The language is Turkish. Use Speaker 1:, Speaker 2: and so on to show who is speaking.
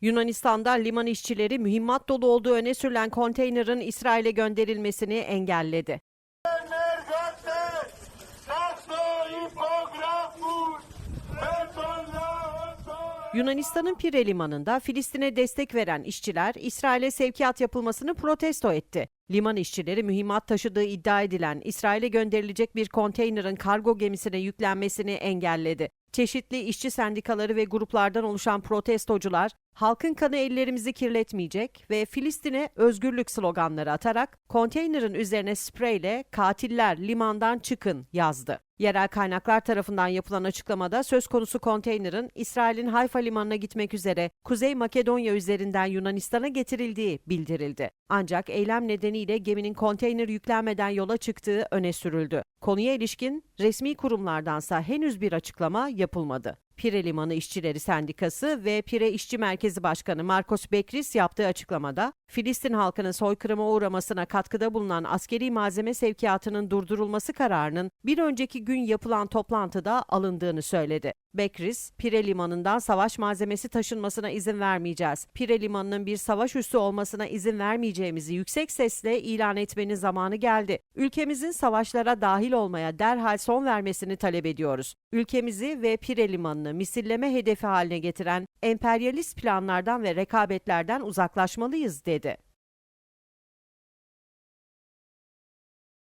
Speaker 1: Yunanistan'da liman işçileri mühimmat dolu olduğu öne sürülen konteynerin İsrail'e gönderilmesini engelledi. Yunanistan'ın Pire limanında Filistin'e destek veren işçiler İsrail'e sevkiyat yapılmasını protesto etti. Liman işçileri mühimmat taşıdığı iddia edilen İsrail'e gönderilecek bir konteynerin kargo gemisine yüklenmesini engelledi. Çeşitli işçi sendikaları ve gruplardan oluşan protestocular halkın kanı ellerimizi kirletmeyecek ve Filistin'e özgürlük sloganları atarak konteynerin üzerine spreyle katiller limandan çıkın yazdı. Yerel kaynaklar tarafından yapılan açıklamada söz konusu konteynerin İsrail'in Hayfa limanına gitmek üzere Kuzey Makedonya üzerinden Yunanistan'a getirildiği bildirildi. Ancak eylem nedeniyle geminin konteyner yüklenmeden yola çıktığı öne sürüldü. Konuya ilişkin resmi kurumlardansa henüz bir açıklama yapılmadı. Pire Limanı İşçileri Sendikası ve Pire İşçi Merkezi Başkanı Marcos Bekris yaptığı açıklamada, Filistin halkının soykırıma uğramasına katkıda bulunan askeri malzeme sevkiyatının durdurulması kararının bir önceki gün yapılan toplantıda alındığını söyledi. Bekris, Pire Limanı'ndan savaş malzemesi taşınmasına izin vermeyeceğiz. Pire Limanı'nın bir savaş üssü olmasına izin vermeyeceğimizi yüksek sesle ilan etmenin zamanı geldi. Ülkemizin savaşlara dahil olmaya derhal son vermesini talep ediyoruz. Ülkemizi ve Pire Limanı'nı misilleme hedefi haline getiren emperyalist planlardan ve rekabetlerden uzaklaşmalıyız dedi.